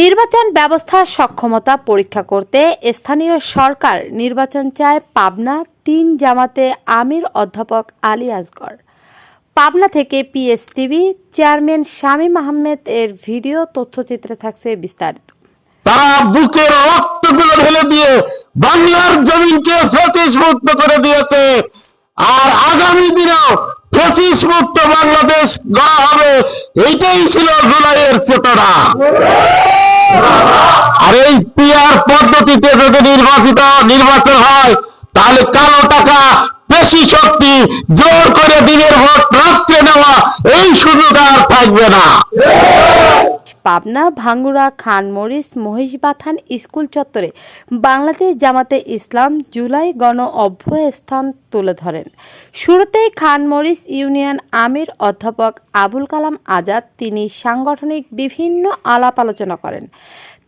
নির্বাচন ব্যবস্থার সক্ষমতা পরীক্ষা করতে স্থানীয় সরকার নির্বাচন চায় পাবনা তিন জামাতে আমির অধ্যাপক আলী আসগর পাবনা থেকে পিএসটিভি চেয়ারম্যান শামীম আহমেদ এর ভিডিও তথ্যচিত্রে থাকছে বিস্তারিত। তারা বুকের রক্তগুলো ঢেলে দিয়ে বাংলার জমিনকে ফেসিস মুক্ত করে দিয়েছে। আর আগামী দিনেও ফেসিস মুক্ত বাংলাদেশ গড়া হবে, এইটাই ছিল জুলাইয়ের চেতনা। আর এই পিয়ার পদ্ধতিতে যদি নির্বাচিত নির্বাচন হয়, তাহলে কালো টাকা বেশি শক্তি জোর করে দিনের ভোট রাত্রে নেওয়া এই সুযোগ আর থাকবে না। পাবনা ভাঙ্গুড়া খানমরিস মহিষবাথান স্কুল চত্বরে বাংলাদেশ জামাতে ইসলাম জুলাই গণ অভ্যস্থান তুলে ধরেন। শুরুতেই খানমরিস ইউনিয়ন আমির অধ্যাপক আবুল কালাম আজাদ তিনি সাংগঠনিক বিভিন্ন আলাপ আলোচনা করেন।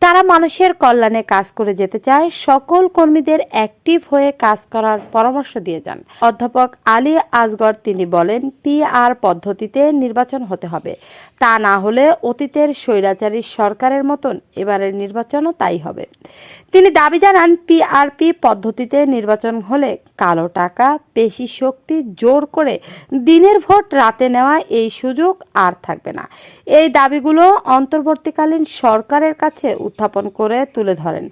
তারা মানুষের কল্যাণে কাজ করে যেতে চায়। সকল কর্মীদের অ্যাক্টিভ হয়ে কাজ করার পরামর্শ দিয়ে যান। অধ্যাপক আলী আসগর তিনি বলেন, পিআর পদ্ধতিতে নির্বাচন হতে হবে। তা না হলে অতীতের স্বৈরাচারী সরকারের মতন এবারের নির্বাচনও তাই হবে। তিনি দাবি জানান, পিআরপি পদ্ধতিতে নির্বাচন হলে কালো টাকা, পেশি শক্তি জোর করে দিনের ভোট রাতে নেওয়া এই সুযোগ আর থাকবে না। এই দাবিগুলো অন্তর্বর্তীকালীন সরকারের কাছে উত্থাপন করে তুলে ধরেন।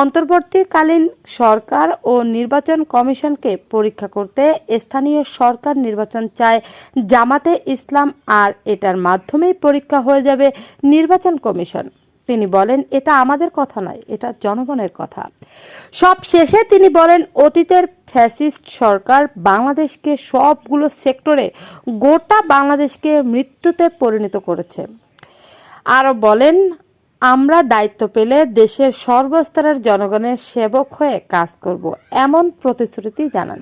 অন্তর্বর্তীকালীন সরকার ও নির্বাচন কমিশনকে পরীক্ষা করতে স্থানীয় সরকার নির্বাচন চায় জামাতে ইসলাম, আর এটার মাধ্যমেই পরীক্ষা হয়ে যাবে নির্বাচন কমিশন। তিনি বলেন, এটা আমাদের কথা নয়, এটা জনগণের কথা। সব শেষে তিনি বলেন, অতীতের ফ্যাসিস্ট সরকার বাংলাদেশকে সবগুলো সেক্টরে গোটা বাংলাদেশকে মৃত্যুতে পরিণত করেছে। আরও বলেন আমরা দায়িত্ব পেলে দেশের সর্বস্তরের জনগণের সেবক হয়ে কাজ করব, এমন প্রতিশ্রুতি জানান।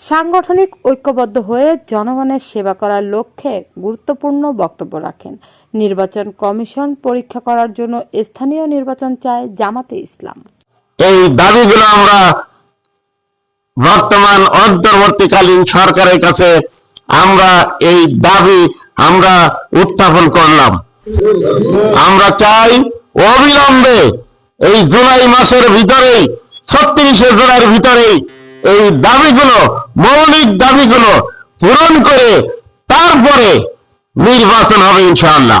সাংগঠনিক ঐক্যবদ্ধ হয়ে জনগণের সেবা করার লক্ষ্যে গুরুত্বপূর্ণ বক্তব্য রাখেন। নির্বাচন কমিশন পরীক্ষা করার জন্য স্থানীয় নির্বাচন চায় জামাতে ইসলাম। এই দাবিগুলো আমরা বর্তমান অন্তর্বর্তীকালীন সরকারের কাছে আমরা এই দাবি আমরা উত্থাপন করলাম। আমরা চাই অবিলম্বে এই জুলাই মাসের ভিতরেই, ছত্রিশে জুলাইয়ের ভিতরেই এই দাবিগুলো, মৌলিক দাবিগুলো পূরণ করে তারপরে নির্বাচন হবে ইনশাআল্লাহ।